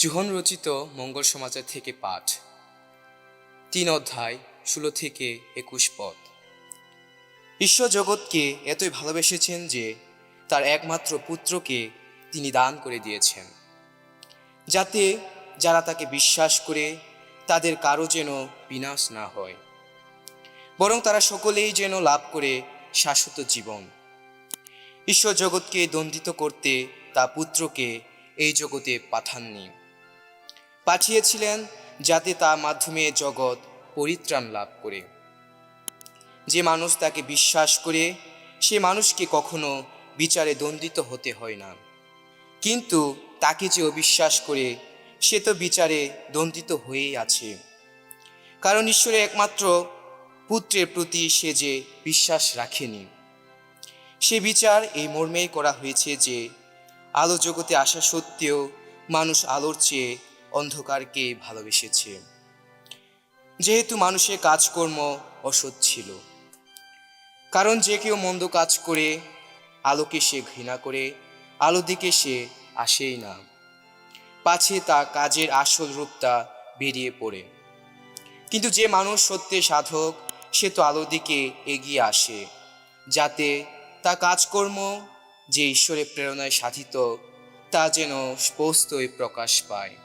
জুহন রচিত মঙ্গল সমাচার থেকে পাঠ, তিন অধ্যায়, ষোলো থেকে একুশ পদ। ঈশ্বর জগৎকে এতই ভালোবেসেছেন যে তার একমাত্র পুত্রকে তিনি দান করে দিয়েছেন, যাতে যারা তাকে বিশ্বাস করে তাদের কারও যেন বিনাশ না হয়, বরং তারা সকলেই যেন লাভ করে শাশ্বত জীবন। ঈশ্বর জগৎকে দণ্ডিত করতে তা পুত্রকে এই জগতে পাঠাননি। পাঠিয়েছিলেন যাতে তার মাধ্যমে জগৎ পরিত্রাণ লাভ করে। যে মানুষ তাকে বিশ্বাস করে, সে মানুষকে কখনো বিচারে দণ্ডিত হতে হয় না। কিন্তু তাকে যে অবিশ্বাস করে, সে তো বিচারে দণ্ডিত হয়েই আছে। কারণ ঈশ্বরের একমাত্র পুত্রের প্রতি সে যে বিশ্বাস রাখেনি, সে বিচার এই মর্মেই করা হয়েছে যে আলো জগতে আসা সত্ত্বেও মানুষ আলোর চেয়ে অন্ধকারকে ভালোবেসেছে। যেহেতু মানুষের কাজকর্ম অসৎ ছিল, কারণ যে কেউ মন্দ কাজ করে, আলোকে সে ঘৃণা করে, আলো দিকে সে আসেই না। পাছে তা কাজের আসল রূপটা বেরিয়ে পড়ে। কিন্তু যে মানুষ সত্যে সাধক, সে তো আলো দিকে এগিয়ে আসে, যাতে তা কাজকর্ম যে ঈশ্বরের প্রেরণায় সাধিত, তা যেন স্পষ্টই প্রকাশ পায়।